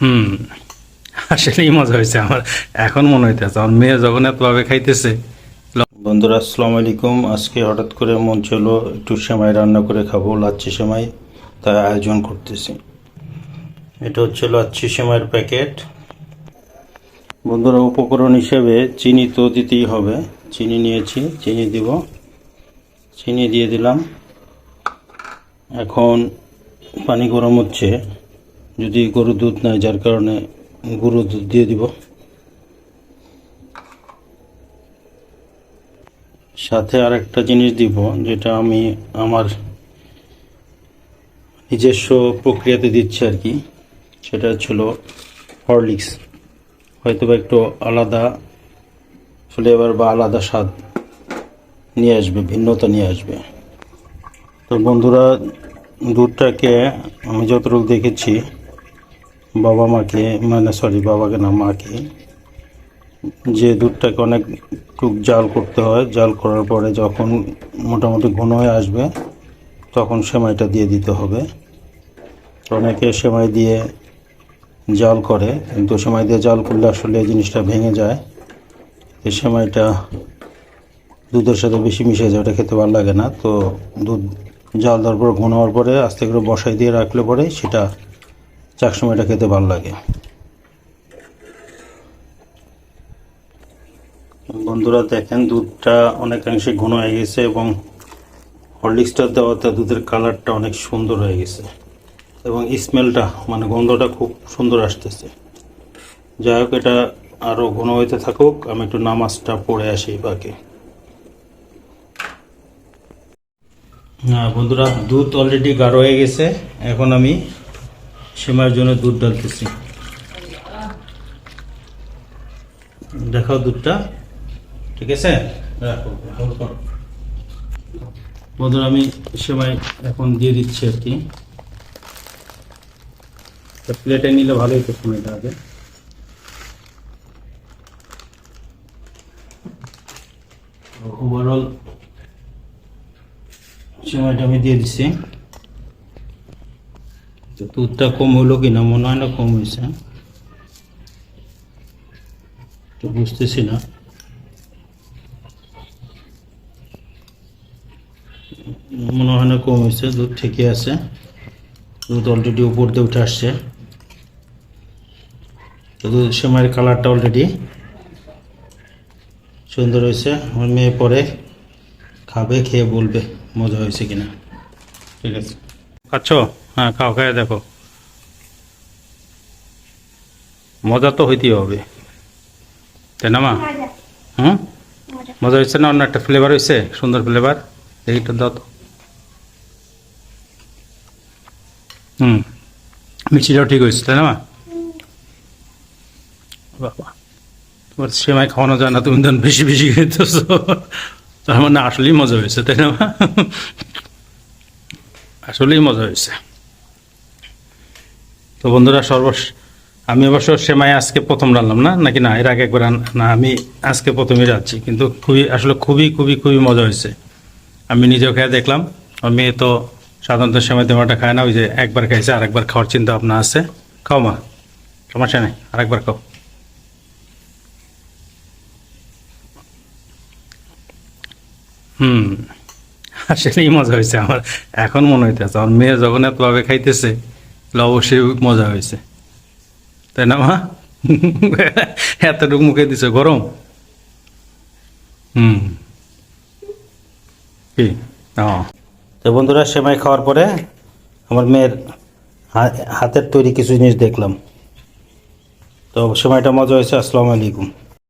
হুম। আসলেই মজা হয়েছে আমার। এখন মনে হইতেছে, আমার মেয়ে যখন এতভাবে খাইতেছে, বন্ধুরা, আসসালামু আলাইকুম। আজকে হঠাৎ করে মন ছিল একটু সেমাই রান্না করে খাব, লাচ্ছি সেমাই তাই আয়োজন করতেছি। এটা হচ্ছে লাচ্ছি সেমাইয়ের প্যাকেট। বন্ধুরা, উপকরণ হিসেবে চিনি তো দিতেই হবে। চিনি নিয়েছি, চিনি দিব। চিনি দিয়ে দিলাম। এখন পানি গরম হচ্ছে। যদি গরুর দুধ নাই, যার কারণে গরুর দুধ দিয়ে দিব। সাথে আর একটা জিনিস দিব, যেটা আমি আমার নিজস্ব প্রক্রিয়াতে দিচ্ছি আর কি, সেটা ছিল হরলিক্স। হয়তো বা একটু আলাদা ফ্লেভার বা আলাদা স্বাদ নিয়ে আসবে, ভিন্নতা নিয়ে আসবে। তো বন্ধুরা, দুধটাকে আমি যতটুকু দেখেছি বাবা মাকে মানে সরি বাবাকে না, মাকে। যে দুধটাকে অনেক টুক জাল করতে হয়, জাল করার পরে যখন মোটামুটি ঘন হয়ে আসবে, তখন সেমাইটা দিয়ে দিতে হবে। অনেকে সেমাই দিয়ে জাল করে, কিন্তু সেমাই দিয়ে জাল করলে আসলে এই জিনিসটা ভেঙে যায়। এই সেমাইটা দুধের সাথে বেশি মিশে যায়, ওটা খেতে ভালো লাগে না। তো দুধ জাল দেওয়ার পর, ঘন হওয়ার পরে আস্তে করে বসাই দিয়ে রাখলে পরে সেটা চাক সময়টা খেতে ভালো লাগে। বন্ধুরা, দেখেন দুধটা অনেকাংশে ঘন হয়ে গেছে এবং হরলিক্সটা দেওয়াতে দুধের কালারটা অনেক সুন্দর হয়ে গেছে এবং স্মেলটা মানে গন্ধটা খুব সুন্দর আসতেছে। যাই হোক, এটা আরও ঘন হইতে থাকুক, আমি একটু নামাজটা পড়ে আসি বাকি বন্ধুরা, দুধ অলরেডি গাঢ় হয়ে গেছে। এখন আমি সেমাইয়ের জন্য দুধ ডালতেছি। দেখাও দুধটা। ঠিক আছে? রাখো আমি সেমাই এখন দিয়ে দিচ্ছি আর কি। প্লেটে নিলে ভালোই তো সময়টা আগে ওভারঅল সেমাইটা আমি দিয়ে দিচ্ছি। তো দুধটা কম হলো কিনা মনে হয় না কম হয়েছে তো বুঝতেছি না। মনে হয় না কম হয়েছে দুধ ঠিকই আছে। দুধ অলরেডি উপর দিয়ে উঠে আসছে। তো দুধ সেমাইয়ের কালারটা অলরেডি সুন্দর হয়েছে। আমার মেয়ে পরে খাবে, খেয়ে বলবে মজা হয়েছে কিনা। ঠিক আছে। খাচ্ছ? হ্যাঁ খাও খায় দেখো। মজা তো হইতেই হবে। তাই না মা? হুম? মজা। হয়েছে না অন্য একটা ফ্লেভার হয়েছে সুন্দর ফ্লেভার এইটা দাও তো। হুম। মিষ্টিটাও ঠিক হয়েছে তাই না মা? বাবা তোমার সেমাই খাওয়ানো যায় না তুমি তখন বেশি বেশি খেতেছো। তার মানে আসলেই মজা হয়েছে তাই না আসলেই মজা হয়েছে তো বন্ধুরা সর্বশ, আমি অবশ্য সেমাই আজকে প্রথম রান্নাম না? নাকি না? এর আগে একবার না, আমি আজকে প্রথমে যাচ্ছি কিন্তু খুবই, আসলে খুবই খুবই খুবই মজা হয়েছে। আমি নিজেও খেয়ে দেখলাম। আর মেয়ে তো সাধারণত সেমাই তেমাটা খায় না, ওই যে একবার খাইছে আর একবার খাওয়ার চিন্তা ভাবনা আছে। খাও মা, সমস্যা নেই, আরেকবার খাও। হুম, আসলেই মজা হয়েছে আমার, এখন মনে হইতেছে, আমার মেয়ে এতভাবে খাইতেছে অবশ্যই মজা হয়েছে। তাই না, মা? এতটুকু মুখে দিছে, গরম? হুম। তো বন্ধুরা, সেমাই খাওয়ার পরে আমার মেয়ের হাতের তৈরি কিছু জিনিস দেখলাম। তো সেমাইটা মজা হয়েছে, আসসালামু আলাইকুম।